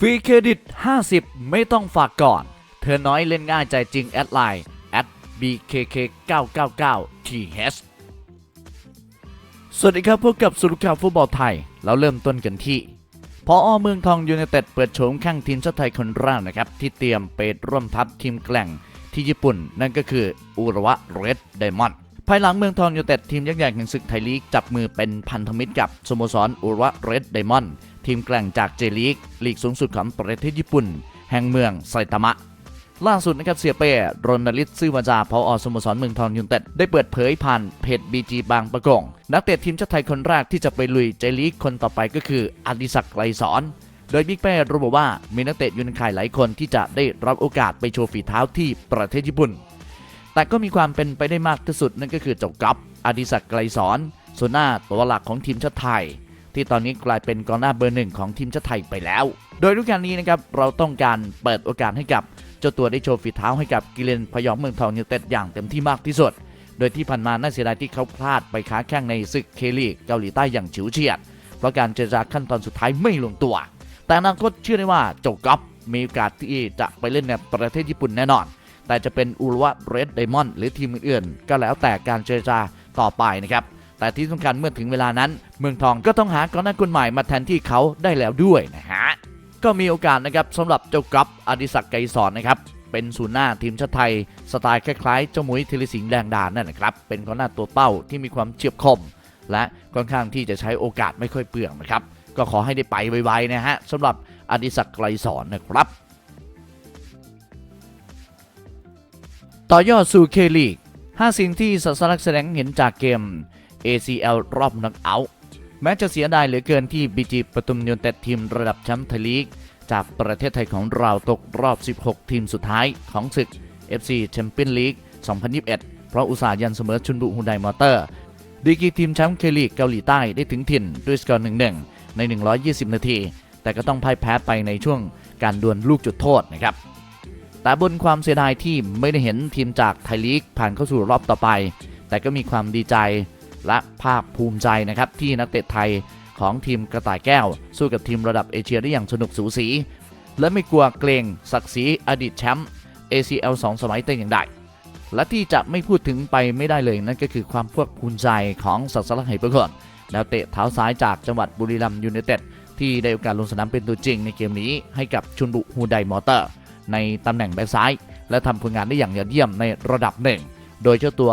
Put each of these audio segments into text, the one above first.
ฟรีเครดิต 50 ไม่ต้องฝากก่อน เธอน้อยเล่นง่ายใจจริงแอดไลน์ at bkk999th สวัสดีครับพบกับสุรุข่าวฟุตบอลไทยแล้วเริ่มต้นกันที่พออเมืองทองยูไนเต็ดเปิดโฉมข้างทีมชาติไทยคนแรกนะครับ ที่เตรียมไปร่วมทัพทีมแกล่งที่ญี่ปุ่น นั่นก็คืออุระวะเรดไดมอนด์ ภายหลังเมืองทองยูไนเต็ดทีมยักษ์ใหญ่แห่งศึกไทยลีก จับมือเป็นพันธมิตรกับสโมสรอุระเรดไดมอนด์ทีมแกล่งจากเจลีกลีกสูงสุดของประเทศญี่ปุ่น แห่งเมืองไซตามะ ล่าสุดนะครับเสียเป้รณลิตซื่อวาจาพออสโมสรเมืองทองยูไนเต็ดได้เปิดเผยผ่านเพจบีจีบางประกงนักเตะทีมชาติไทยคนแรกที่จะไปลุยเจลีกคนต่อไปก็คืออดิศักดิ์ไกรสอนโดยบิ๊กเป้ระบุว่ามีนักเตะยูนข่ายหลายคนที่จะได้รับโอกาสไปโชว์ฝีเท้าที่ประเทศญี่ปุ่น แต่ก็มีความเป็นไปได้มากที่สุดนั่นก็คือเจ้ากัปอดิศักดิ์ไกรสอนส่วนหน้าตัวหลักของทีมชาติไทย ที่ตอนนี้กลายเป็นกองหน้าเบอร์หนึ่งของทีมชาติไทยไปแล้ว โดยฤดูกาลนี้นะครับเราต้องการเปิดโอกาสให้กับเจ้าตัวได้โชว์ฝีเท้าให้กับกิเลนพยองเมืองทองยูไนเต็ดอย่างเต็มที่มากที่สุด โดยที่ผ่านมาน่าเสียดายที่เขาพลาดไปค้าแข้งในศึกเคลีกเกาหลีใต้อย่างฉิวเฉียด เพราะการเจรจาขั้นตอนสุดท้ายไม่ลงตัว แต่อนาคตเชื่อได้ว่าเจ้าก๊อฟมีโอกาสที่จะไปเล่นในประเทศญี่ปุ่นแน่นอน แต่จะเป็นอุลวะเรดไดมอนด์หรือทีมอื่นๆ ก็แล้วแต่การเจรจาต่อไปนะครับ แต่ที่สำคัญเมื่อถึงเวลานั้น เมืองทองก็ต้องหากองหน้าคนใหม่มาแทนที่เขาได้แล้วด้วยนะฮะ ก็มีโอกาสนะครับสำหรับเจ้าก๊อฟอดิศักดิ์ไกรสอนนะครับเป็นศูนย์หน้าทีมชาติไทย สไตล์คล้ายๆ เจ้ามุ้ยธีรสิงห์แดงดานั่นนะครับ เป็นกองหน้าตัวเป้าที่มีความเฉียบคม และค่อนข้างที่จะใช้โอกาสไม่ค่อยเปลืองนะครับ ก็ขอให้ได้ไปไวๆนะฮะสำหรับอดิศักดิ์ไกรสอนนะครับ ต่อยอดสู่เคลีก5สิ่งที่สัสลักแสดงเห็นจากเกม ACL รอบน็อกเอาท์แม้จะเสียดายเหลือเกินที่บีจีปทุมยูนเต็ดทีมระดับแชมป์ไทยลีก จากประเทศไทยของเราตกรอบ 16 ทีมสุดท้ายของศึก FC Champions League 2021 เพราะอุตสาห์ยันเสมอชุนบุฮุนไดมอเตอร์ ดีกีทีมแชมป์เคลีกเกาหลีใต้ได้ถึงถิ่นด้วยสกอร์ 1-1 ใน 120 นาที แต่ก็ต้องพ่ายแพ้ไปในช่วงการดวลลูกจุดโทษนะครับ แต่บนความเสียดายที่ไม่ได้เห็นทีมจากไทยลีกผ่านเข้าสู่รอบต่อไป แต่ก็มีความดีใจและภาคภูมิใจนะครับที่นักเตะไทยของทีมกระต่ายแก้ว สู้กับทีมระดับเอเชียได้อย่างสนุกสูสี และไม่กลัวเกรงศักดิ์ศรีอดีตแชมป์ ACL 2 สมัยแต่อย่างใดและที่จะไม่พูดถึงไปไม่ได้เลยนั่นก็คือความภาคภูมิใจของสักดิ์สลักไหประกอนแล้วเตะเท้าซ้ายจากจังหวัดบุรีรัมย์ยูไนเต็ดที่ได้โอกาสลงสนามเป็นตัวจริงในเกมนี้ให้กับชุนบุฮูไดมอเตอร์ ในตำแหน่งแบ็กซ้าย และทำผลงานได้อย่างยอดเยี่ยมในระดับหนึ่ง โดยเจ้าตัว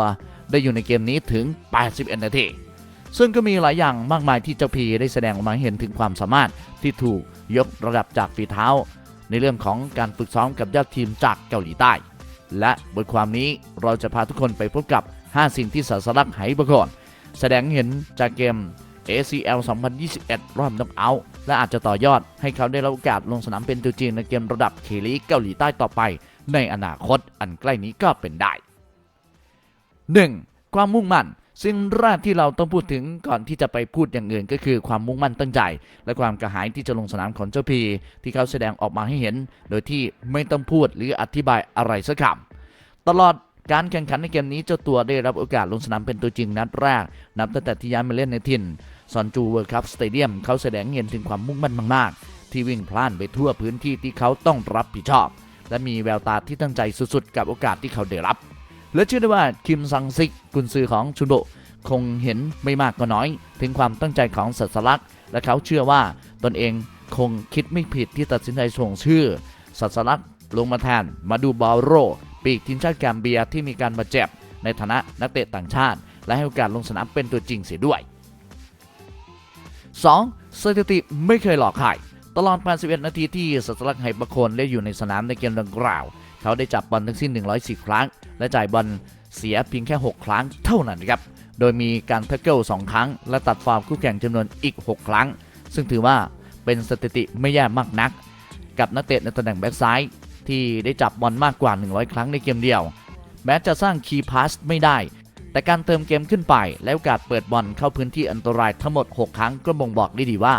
ได้อยู่ในเกมนี้ถึง 81 นาที ซึ่งก็มีหลายอย่างมากมายที่เจ้าพีได้แสดงออกมาเห็นถึงความสามารถที่ถูกยกระดับจากฝีเท้า ในเรื่องของการฝึกซ้อมกับยอดทีมจากเกาหลีใต้ และบทความนี้เราจะพาทุกคนไปพบกับ 5 สิ่งที่สาสลักไหประกอนแสดงเห็นจากเกม ACL 2021 รอบน็อกเอาท์และอาจจะต่อยอดให้เขาได้รับโอกาสลงสนามเป็นตัวจริงในเกมระดับเคลีเกาหลีใต้ต่อไป ในอนาคตอันใกล้นี้ก็เป็นได้ 1. ความมุ่งมั่นซึ่งแรกที่เราต้องพูดถึงก่อนที่จะไปพูดอย่างอื่นก็คือความมุ่งมั่นตั้งใจ และความกระหายที่จะลงสนามของเจ้าพีที่เขาแสดงออกมาให้เห็น โดยที่ไม่ต้องพูดหรืออธิบายอะไรสักคำตลอดการแข่งขันในเกมนี้เจ้าตัวได้รับโอกาสลงสนามเป็นตัวจริงนัดแรก นับตั้งแต่ที่ย้ายมาเล่นในถิ่น ซอนจูเวิร์คัพสเตเดียมเขาแสดงเห็นถึงความมุ่งมั่นมาก ๆ ที่วิ่งพล่านไปทั่วพื้นที่ที่เขาต้องรับผิดชอบ และมีแววตาที่ตั้งใจสุด ๆ กับโอกาสที่เขาได้รับ และเชื่อได้ว่าคิมซังซิกกุนซือของชุนโดคงเห็นไม่มากก็น้อย ถึงความตั้งใจของสัสลักษ์และเขาเชื่อว่าตนเองคงคิดไม่ผิดที่ตัดสินใจส่งชื่อ สัสลักษ์ลงมาแทนมาดูบอโรปีกทีมชาติแกมเบียที่มีการบาดเจ็บในฐานะนักเตะต่างชาติ และให้โอกาสลงสนามเป็นตัวจริงเสียด้วย 2. สถิติไม่เคยหลอกใครตลอด 81 นาทีที่สัสลักไหประโคนเล่นอยู่ในสนามในเกมดังกล่าว เขาได้จับบอลทั้งสิ้น 104 ครั้ง และจ่ายบอลเสียเพียงแค่ 6 ครั้งเท่านั้นครับ โดยมีการแท็กเกิล2ครั้ง และตัดฟาวล์คู่แข่งจำนวนอีก 6 ครั้ง ซึ่งถือว่าเป็นสถิติไม่แย่มากนัก กับนักเตะในตำแหน่งแบ็กซ้ายที่ได้จับบอลมากกว่า 100 ครั้งในเกมเดียว แม้จะสร้างคีย์พาสไม่ได้ แต่การเติมเกมขึ้นไป และโอกาสเปิดบอลเข้าพื้นที่อันตรายทั้งหมด 6 ครั้งก็บ่งบอกได้ดีว่า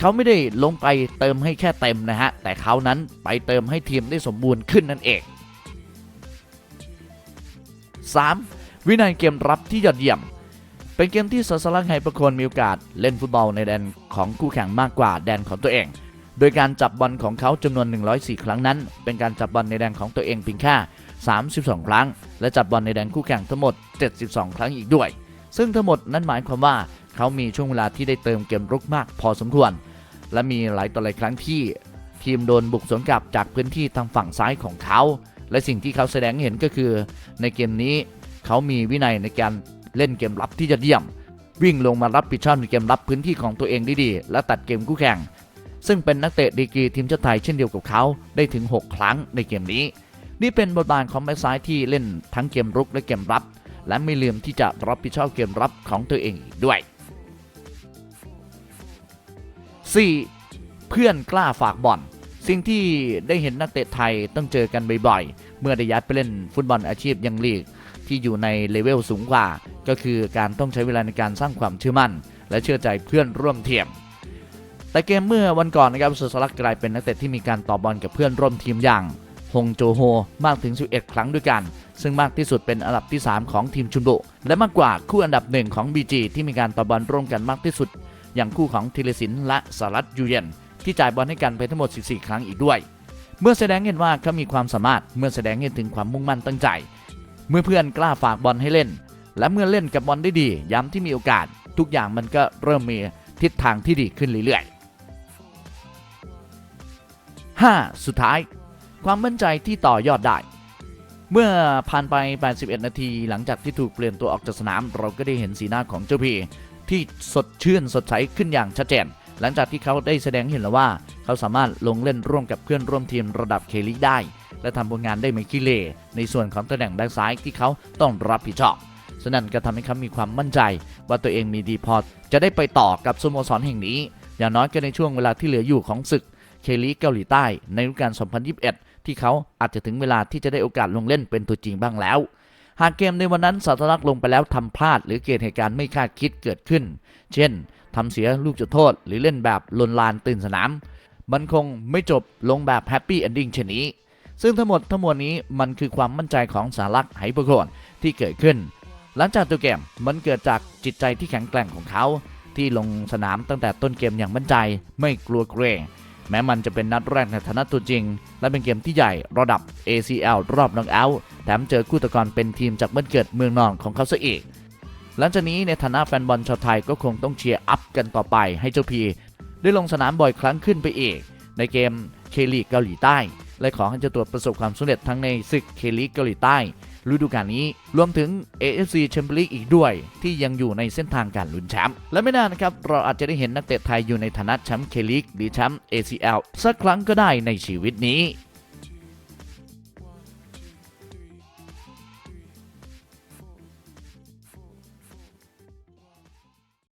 เขาไม่ได้ลงไปเติมให้แค่เต็มนะฮะ แต่เขานั้นไปเติมให้ทีมได้สมบูรณ์ขึ้นนั่นเอง 3. วินัยเกมรับที่ยอดเยี่ยม เป็นเกมที่สัสลักไฮประโคนมีโอกาสเล่นฟุตบอลในแดนของคู่แข่งมากกว่าแดนของตัวเอง โดยการจับบอลของเขาจำนวน 104 ครั้งนั้น เป็นการจับบอลในแดนของตัวเองเพียงแค่ 32 ครั้ง และจับบอลในแดนคู่แข่งทั้งหมด 72 ครั้งอีกด้วย ซึ่งทั้งหมดนั้นหมายความว่าเขามีช่วงเวลาที่ได้เติมเกมรุกมากพอสมควร และมีหลายต่อหลายครั้งที่ ทีมโดนบุกสวนกลับจากพื้นที่ทางฝั่งซ้ายของเขา และสิ่งที่เขาแสดงเห็นก็คือ ในเกมนี้ เขามีวินัยในการเล่นเกมรับที่ยอดเยี่ยม วิ่งลงมารับผิดชอบในเกมรับพื้นที่ของตัวเองได้ดี และตัดเกมคู่แข่ง ซึ่งเป็นนักเตะดีกรีทีมชาติไทยเช่นเดียวกับเขาได้ถึง 6 ครั้งในเกมนี้ นี่เป็นบทบาทของแบ็คซ้ายที่เล่นทั้งเกมรุกและเกมรับ และไม่ลืมที่จะรับผิดชอบเกมรับของตัวเองด้วย 4. เพื่อนกล้าฝากบอลสิ่งที่ได้เห็นนักเตะไทยต้องเจอกันบ่อยๆ เมื่อได้ย้ายไปเล่นฟุตบอลอาชีพยังลีก ที่อยู่ในเลเวลสูงกว่า ก็คือการต้องใช้เวลาในการสร้างความเชื่อมั่น และเชื่อใจเพื่อนร่วมทีม แต่เกมเมื่อวันก่อนนะครับสุสลักกลายเป็นนักเตะที่มีการต่อบอลกับเพื่อนร่วมทีมอย่างฮงโจโฮมากถึง 11 ครั้งด้วยกัน ซึ่งมากที่สุดเป็นอันดับที่ 3 ของทีมชุนบุ และมากกว่าคู่อันดับหนึ่งของ BG ที่มีการต่อบอลร่วมกันมากที่สุด อย่างคู่ของธีรศิลป์และสารัตยูเยนที่จ่ายบอลให้กันไปทั้งหมด 14 ครั้งอีกด้วย เมื่อแสดงเห็นว่าเขามีความสามารถเมื่อแสดงเห็นถึงความมุ่งมั่นตั้งใจ เมื่อเพื่อนกล้าฝากบอลให้เล่น และเมื่อเล่นกับบอลได้ดีย้ำที่มีโอกาส ทุกอย่างมันก็เริ่มมีทิศทางที่ดีขึ้นเรื่อยๆ 5. สุดท้าย ความมั่นใจที่ต่อยอดได้ เมื่อผ่านไป 81 นาที หลังจากที่ถูกเปลี่ยนตัวออกจากสนาม เราก็ได้เห็นสีหน้าของเจ้าพีที่สดชื่นสดใสขึ้นอย่างชัดเจน หลังจากที่เขาได้แสดงให้เห็นแล้วว่า เขาสามารถลงเล่นร่วมกับเพื่อนร่วมทีมระดับเคลีกได้ และทำผลงานได้ไม่ขี้เลในส่วนของตำแหน่งแบ็กซ้ายที่เขาต้องรับผิดชอบฉะนั้นก็ทำให้เขามีความมั่นใจ ว่าตัวเองมีดีพอจะได้ไปต่อกับสโมสรแห่งนี้ อย่างน้อยก็ในช่วงเวลาที่เหลืออยู่ของศึก เคลีเกาหลีใต้ในฤดูกาล 2021 ที่เขาอาจจะถึงเวลาที่จะได้โอกาสลงเล่นเป็นตัวจริงบ้างแล้ว หากเกมในวันนั้นสาธลักษณ์ลงไปแล้วทำพลาด หรือเกิดเหตุการณ์ไม่คาดคิดเกิดขึ้น เช่นทำเสียลูกจุดโทษ หรือเล่นแบบลนลานตื่นสนาม มันคงไม่จบลงแบบแฮปปี้เอนดิ้งเช่นนี้ ซึ่งทั้งหมดทั้งมวลนี้มันคือความมั่นใจของสารักษ์ไหประโคนที่เกิดขึ้น หลังจากตัวเกมมันเกิดจากจิตใจที่แข็งแกร่งของเขา ที่ลงสนามตั้งแต่ต้นเกมอย่างมั่นใจไม่กลัวเกรง แม้มันจะเป็นนัดแรกในฐานะตัวจริง และเป็นเกมที่ใหญ่ระดับ ACL รอบน็อกเอาท์แถมเจอคู่ตะกอนเป็นทีมจากบ้านเกิดเมืองนอนของเขาซะอีก หลังจากนี้ในฐานะแฟนบอลชาวไทยก็คงต้องเชียร์อัพกันต่อไปให้เจ้าพีได้ลงสนามบ่อยครั้งขึ้นไปอีก ในเกมเคลีกเกาหลีใต้ และขอให้เจ้าตัวประสบความสำเร็จทั้งในศึกเคลีกเกาหลีใต้ ฤดูกาลนี้ รวมถึง AFC Champions League อีกด้วย ที่ยังอยู่ในเส้นทางการลุ้นแชมป์และไม่นานนะครับ เราอาจจะได้เห็นนักเตะไทยอยู่ในฐานะแชมป์เคลิกหรือแชมป์ ACL สักครั้งก็ได้ในชีวิตนี้